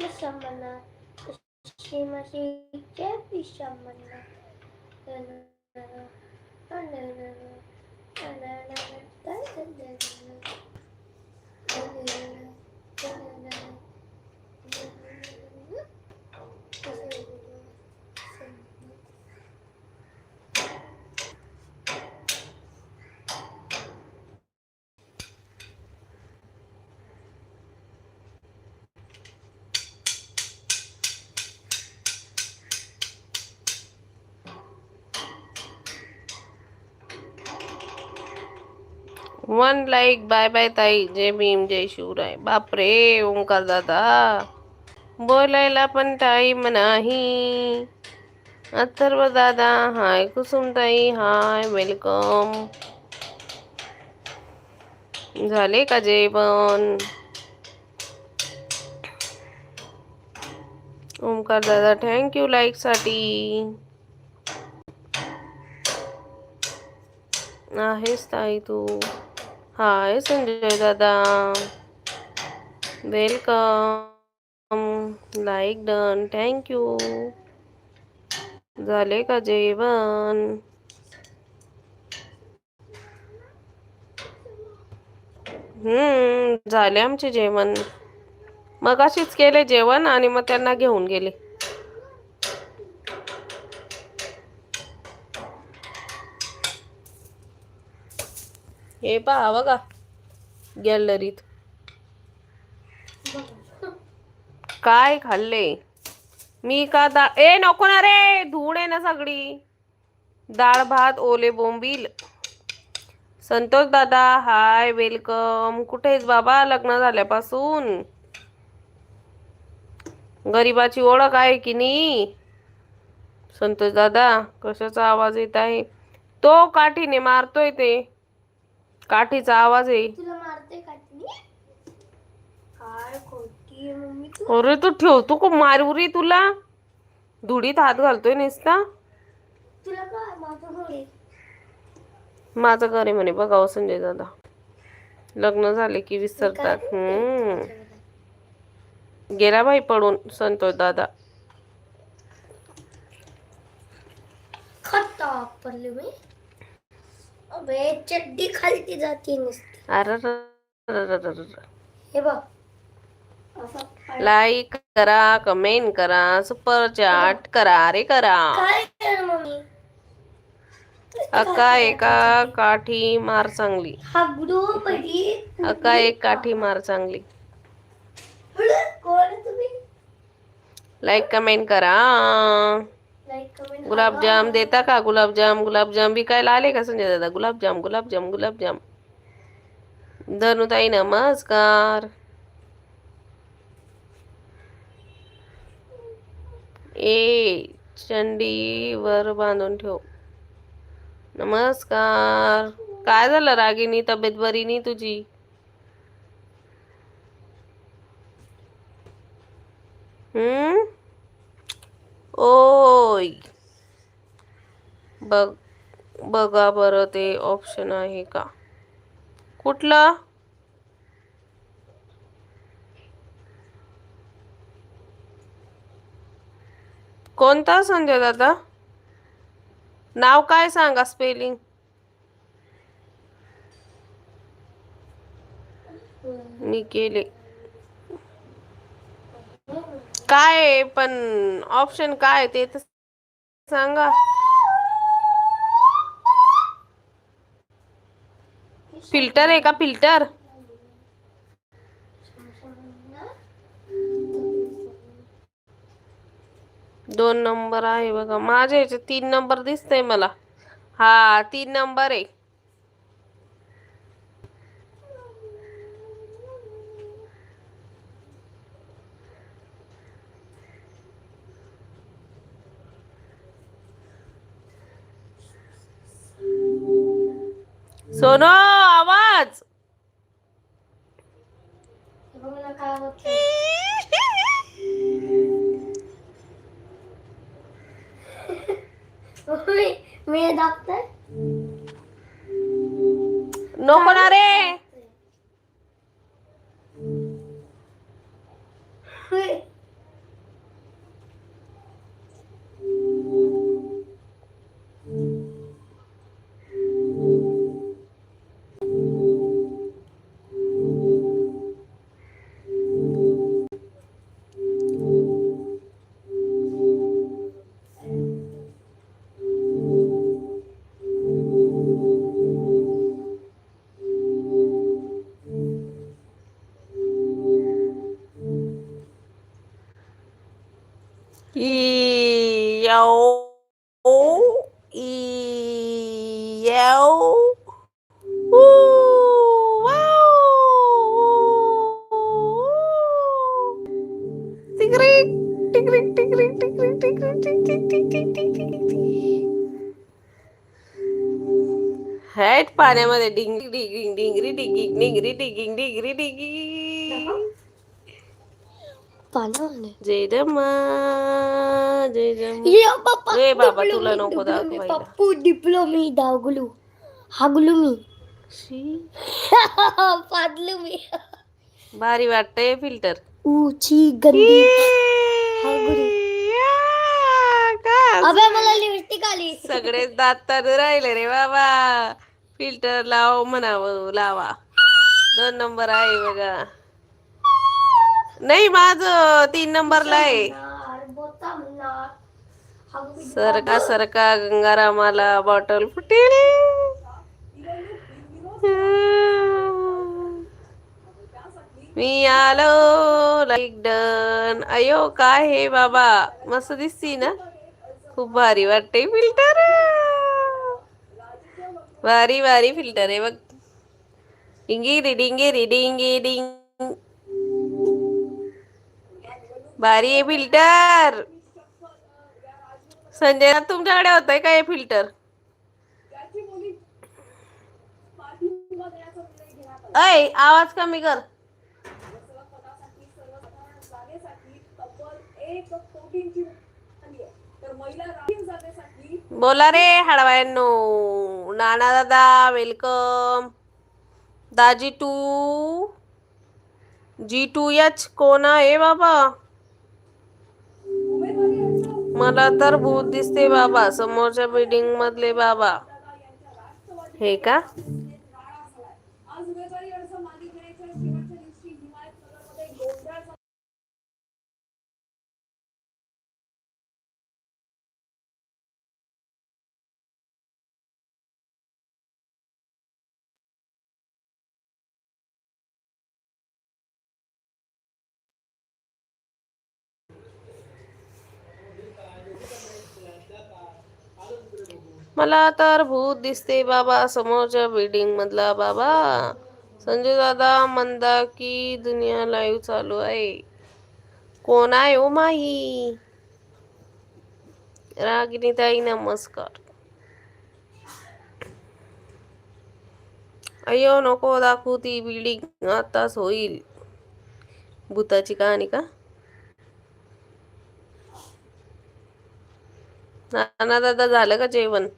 Masamana. Şimasike pisamana. Anana. Anana. Anana. Anana. Anana. Anana. One like bye bye ताई जय भीम जय शिवराय बापरे, ओंकार दादा। बोलायला पण टाईम नाही. अथर्व दादा, हाय कुसुम ताई हाय वेलकम झाले का जेवण? ओंकार दादा थँक्यू लाईक साठी. आहेस ताई तू. हाय संजय दादा. वेलकम लाईक डन थँक्यू झाले का जेवण? हम्म झाले आमचे जेवण. मग अशीच केले जेवण आणि मग त्यांना घेऊन गेले. हे पहा बघा. गॅलरीत. काय खाल्ले? मी का दा ए नको ना रे! धूळ आहे ना सगळी. डाळ भात ओले बोंबील. संतोष दादा हाय वेलकम. कुठेच बाबा? लग्न झाल्यापासून. गरीबाची ओळख आहे की नाही? संतोष दादा कशाचा आवाज येत आहे? तो काठीने मारतोय ते. काठीचा आवाज तुला मारते काय मम्मी तू. अरे तू ठेवतो का मारू रे तुला. धुडीत हात घालतोय नुसता. तुला काय माझं घर आहे? माझं घर आहे म्हणे बघावं संजय दादा. लग्न झाले की विसरतात. हम्म. गेला बाई पडून संतोष दादा. खत्ता वापरली मी. अबे चड्डी खालती जाते नुसती। अरे हे बघ असं पाय- लाईक करा कमेंट करा सुपर चॅट करा रे करा। काय आहे मम्मी? अक्का एका काठी मार चांगली आहे एक काठी मार चांगली कोण तुम्ही? लाईक कमेंट करा. गुलाबजाम देता का? गुलाबजाम गुलाबजाम विकायला आले का संजय दादा? गुलाबजाम गुलाबजाम गुलाबजाम. धनुताई नमस्कार. ए चंडीवर बांधून ठेव. नमस्कार. काय झालं रागिनी तब्येत बरी नाही तुझी? हम्म? ओ ओय बघ बघा बरं ते ऑप्शन आहे का? कुठलं? कोणता संजय दादा? नाव काय सांगा स्पेलिंग मी केले. काय पण ऑप्शन काय ते तर सांगा. फिल्टर आहे का फिल्टर? दोन नंबर आहे बघा. माझ्या ह्याच्यात तीन नंबर दिसतंय मला. हा तीन नंबर आहे. सोनो आवाज. मी दाखतोय नको ना रे. ई याओ ऊ, wow. टिकरिक, टिकरिक, टिकरिक, टिकरिक, टिकरिक, tick, tick, tick, tick, tick, tick, tick. Hat पाण्यामध्ये डिंग डिगिंग डिंगरी डिगिंग डिंगरी डिगिंग डिंगरी डिगिंग जय रमा जय बाप्पा ए बाबा, तुला नको दाखवायला. पप्पू डिप्लोमी दागलू हागलू मी शी, मी भारी वाटतंय फिल्टर. उची गंदी. हागुरी. अबे मला लिपस्टिक आली. सगळेच दात तर राहिले रे बाबा. फिल्टर लाव म्हणावं लावा. दोन नंबर आहे बघा. नाही माझ तीन नंबरला आहे. सरका सरका गंगारामाला बॉटल फुटेल. मी आलो लाईक डन अयो काय हे बाबा? मस्त दिसती ना? खूप भारी वाटते फिल्टर भारी भारी फिल्टर आहे बघ. डिंगी रे डिंगी रे डिंगी डिंग. भारी आहे फिल्टर. संजय तुमच्याकडे होतंय का हे फिल्टर? अय आवाज कमी कर. बोला रे हडवायांनो. नाना दादा वेलकम. दाजी टू. जी टू एच कोण आहे बाबा? मला तर भूत दिसते बाबा. समोरच्या बिल्डिंग मधले बाबा. हे का? मला तर भूत दिसते बाबा समोरच्या बिल्डिंग मधला बाबा. संजय दादा मंदा की दुनिया लाईव्ह चालू आहे. कोण आहे ओ माही? रागिनी ताई नमस्कार. अय्यो नको दाखवू ती बिल्डिंग आताच होईल. भूताची कहाणी का? नाना दादा झालं का जेवण?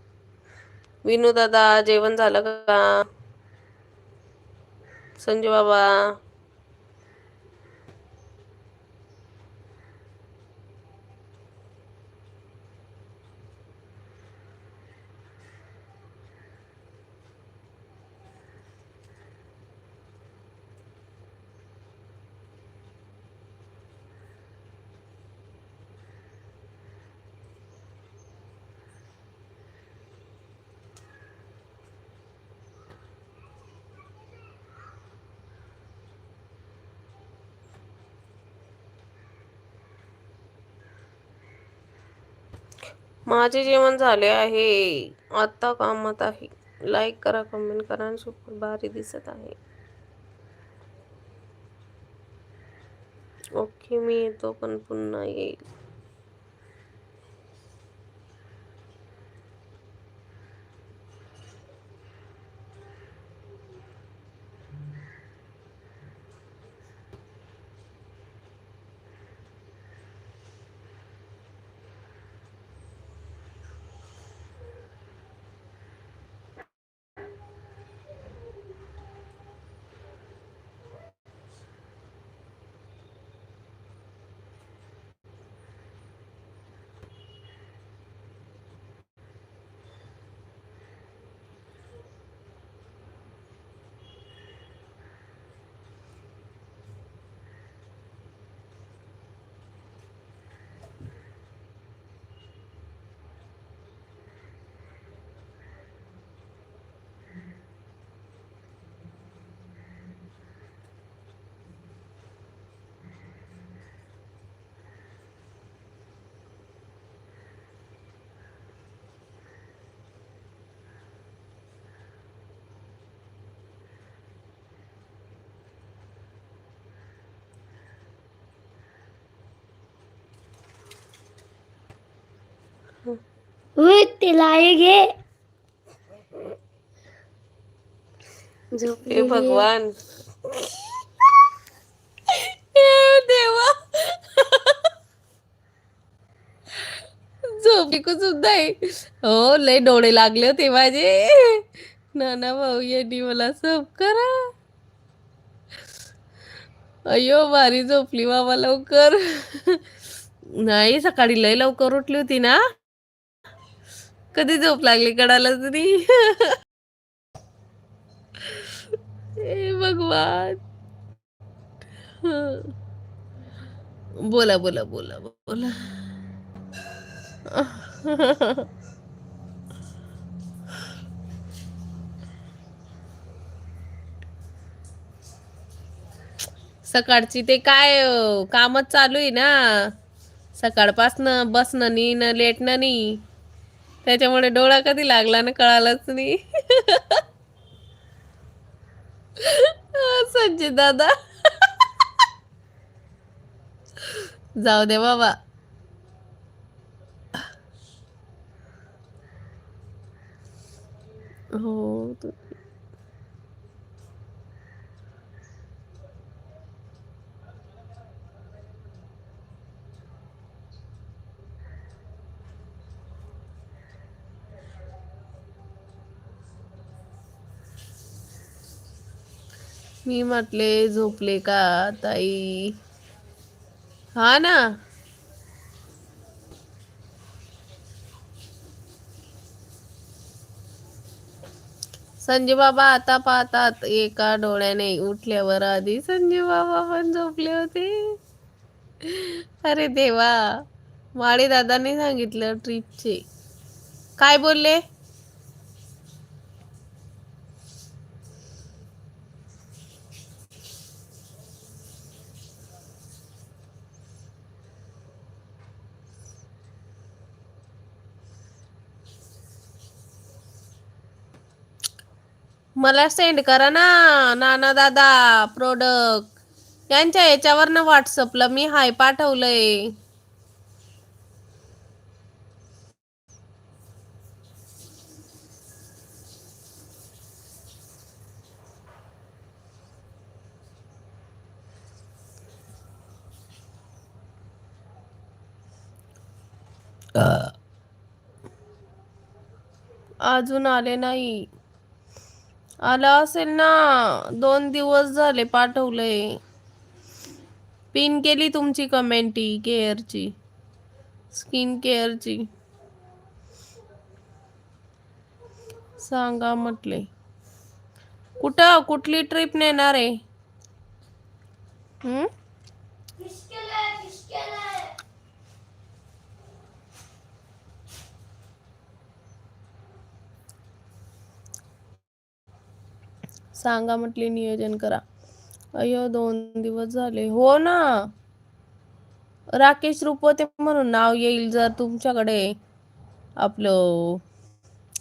विनू दादा जेवण झालं का? संजू बाबा. माझे जेवण झाले आहे. आता कामात आहे. लाईक करा कमेंट करा आणि सुपर भारी दिसत आहे. ओके मी येतो पण पुन्हा येईल. घे. हे आहे. भगवान. देवा. झोपी सुद्धा आहे. हो लय डोळे लागले होते माझे. नाना भाऊ यांनी मला सब करा. अयो भारी झोपली बाबा लवकर. नाही सकाळी लय लवकर उठली होती ना. कधी झोप लागली कडाला तरी? हे भगवान. बोला बोला बोला बोला. सकाळची ते काय कामच चालू आहे ना. सकाळपासनं बसणं नी न लेटणं नाही त्याच्यामुळे डोळा कधी लागला ना कळालंच नाही. संजय दादा. जाऊ दे बाबा. हो मी म्हटले झोपले का ताई? हा ना. संजय बाबा आता पाहतात एका डोळ्याने उठल्यावर आधी संजय बाबा पण झोपले होते. अरे देवा माळी दादाने सांगितलं ट्रिपचे. काय बोलले? मला सेंड करा ना नाना दादा प्रोडक्ट यांच्या याच्यावर ना व्हॉट्सअपला मी हाय पाठवलंय. अजून आले नाही. आला असेल ना दोन दिवस झाले पाठवलंय. पिन केली तुमची कमेंटी केअरची. स्किन केअरची. सांगा म्हटले. कुठं कुठली ट्रिप नेणार? आहे हम्म? सांगा म्हटले नियोजन करा. अयो दोन दिवस झाले. हो ना. राकेश रुपवते म्हणून नाव येईल जर तुमच्याकडे. आपलं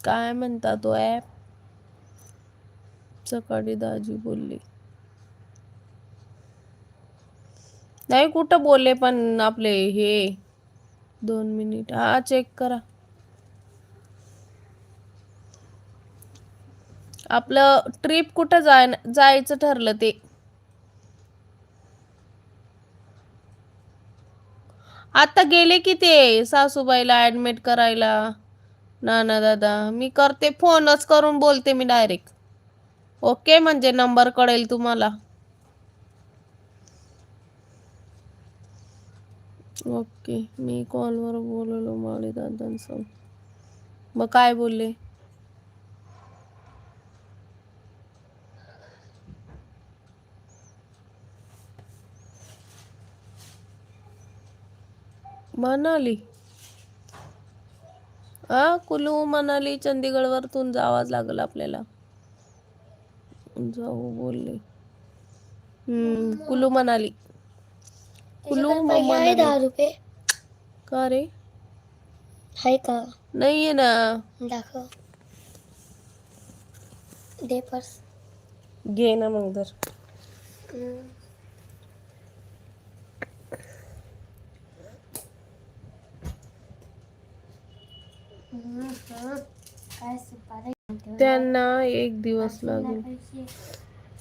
काय म्हणता तो ॲप सकाळी दाजी बोलली. नाही कुठं बोलले पण आपले हे दोन मिनिट हा चेक करा. आपलं ट्रिप कुठं जाय जायचं ठरलं ते? आता गेले की ते सासूबाईला ऍडमिट करायला. ना ना दादा मी करते फोनच करून बोलते मी डायरेक्ट ओके म्हणजे नंबर कळेल तुम्हाला. ओके मी कॉलवर बोललो माळी दादांसोबत मग काय बोलले? मनाली. हा कुलू मनाली चंदीगडवरतून जावाच लागल आपल्याला. जाऊ बोलले. हम्म कुलू मनाली. कुलू दहा रुपये. का रे? आहे का? नाहीये ना. दाखव. दे पर्स. घे ना मग तर हम्म. काय सुपारी त्यांना एक दिवस लागेल.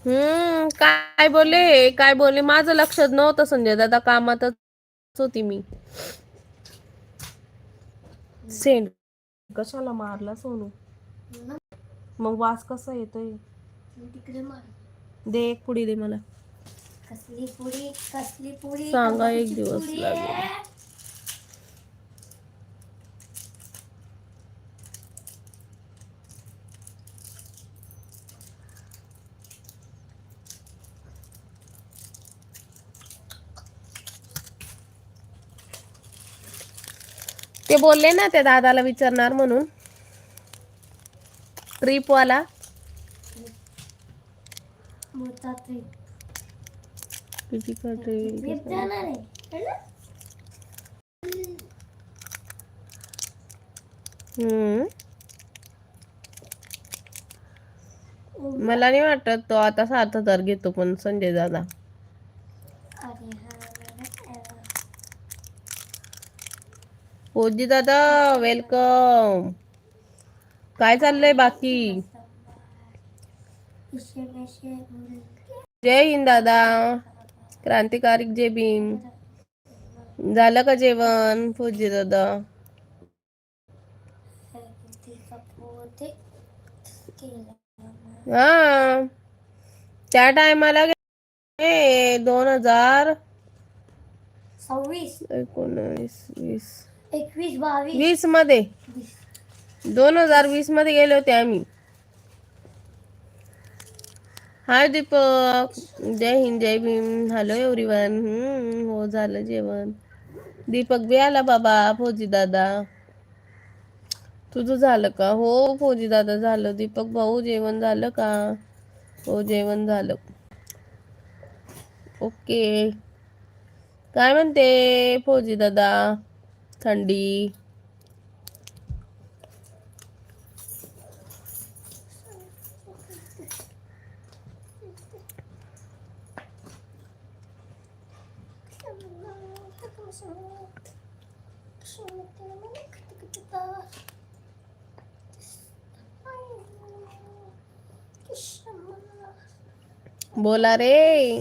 हम्म काय बोले काय बोले माझं लक्षात नव्हतं संजय दादा कामातच होती मी. सेंड. कशाला मारला सोनू? मग वास कसा येतोय? दे एक पुडी दे मला. कसली पुडी कसली पुडी सांगा एक दिवस लागेल. बोलले ना त्या दादाला विचारणार म्हणून. ट्रिप वाला. मोठा ट्रिप किती का ट्रिप ट्रिप जाणार आहे. है ना? हम्म. मला नाही वाटत तो आता सात हजार घेतो पण संजय दादा. फौजी दादा वेलकम काय चाललंय बाकी? जय हिंद दादा. क्रांतिकारिक जय भीम. झालं का जेवण फौजी दादा? हा. त्या टायमाला दोन हज़ार सव्वीस. एकोणीस वीस. एकवीस बावीस. वीसमध्ये. दोन हजार वीसमध्ये गेले होते आम्ही. हाय दीपक. जय हिंद जय भीम. हॅलो एव्हरीवन हम्म हो झालं जेवण. दीपक बी आला बाबा फौजी दादा. तुझं झालं का? हो फौजी दादा झालं. दीपक भाऊ जेवण झालं का? हो जेवण झालं. ओके. काय म्हणते फौजी दादा? थंडी. बोला रे.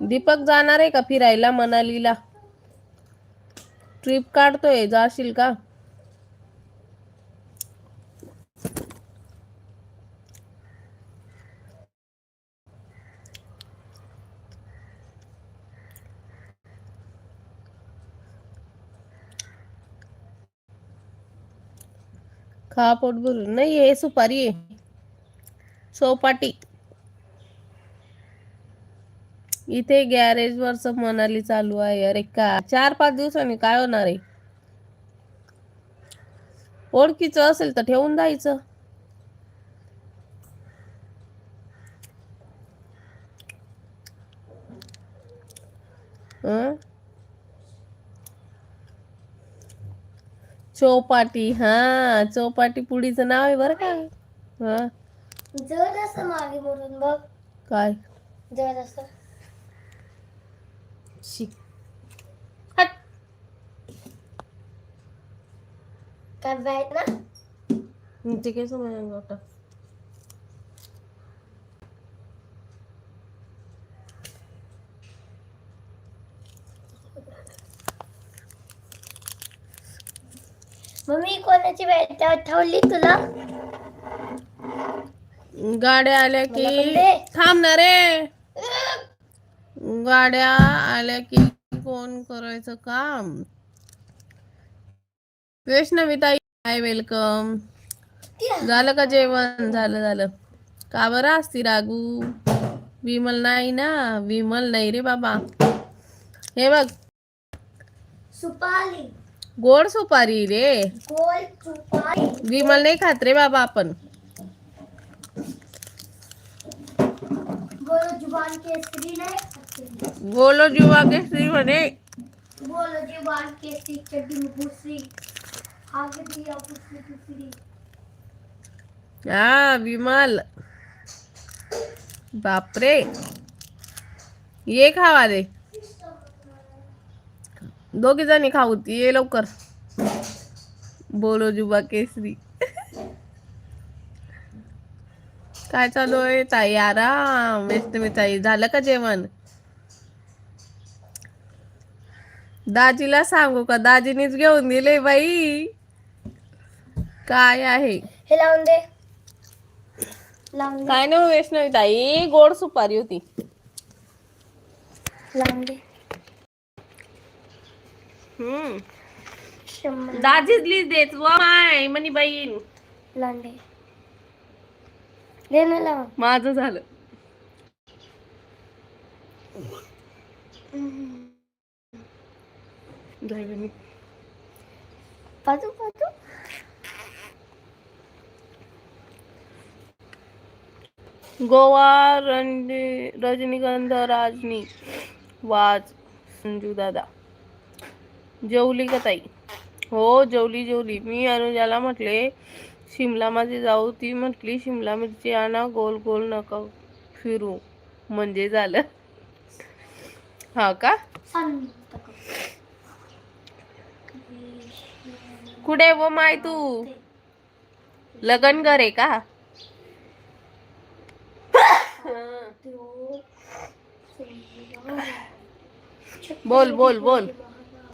दीपक जाणार आहे का फिरायला मनालीला? ट्रिप काढतोय जाशील का? खा पोट भरून. नाही हे सुपारी चौपाटी इथे गॅरेज वरच मनाली चालू आहे. अरे का? चार पाच दिवसांनी काय होणार आहे? ओळखीचं असेल तर ठेवून जायचं हं? चौपाटी हा चौपाटी पुडीचं नाव आहे बरं का. हा? जर असं मागे मोडून बघ. काय? जर असं शिक हट काय बॅट ना ते काय समजायला होता मम्मी कोणाची बॅट ठेवली तुला गाड्या आल्या की दे. थांब ना रे गाड्या आल्या की कोण करायचं काम? वैष्णवी ताई हाय वेलकम झालं का जेवण? झालं झालं. का बरं असती रागू? विमल नाही ना? विमल नाही रे बाबा. हे बघ. सुपारी. गोड सुपारी रे. विमल नाही खात रे बाबा आपण. केसरी नाही. खाते. गोलो जुवा के श्री म्हणे बोलो जुबान केसरी चड्डी में भूसरी आगे दिया भूसरी भूसरी हा विमल। बापरे। ये खावा दे। दोघी जणी खाऊ ये लवकर बोलो जुबा केसरी काय चालू आहे ताई? आराम वैष्णवी ताई झालं का जेवण? दाजीला सांगू का? दाजीनीच घेऊन दिले बाई. काय आहे? हे लावून दे. लावून दे. काय नाही वैष्णवी ताई? गोड सुपारी होती. लावून दे. हम्म. शंभर. दाजीच लीज देत वा माय मनी बाईन लावून दे. दे ना लावून. माझं झालं. गोवा रणजे रजनीगंध राजनी वाज संजू दादा जेवली का ताई? हो जेवली जेवली. मी अनुजाला म्हटले शिमला माझी जाऊ. ती म्हटली शिमला मिरची आणा गोल गोल नका फिरू. म्हणजे झालं. हा का शांत कर. कुठे व माय तू? लगन आहे का. बोल बोल बोल.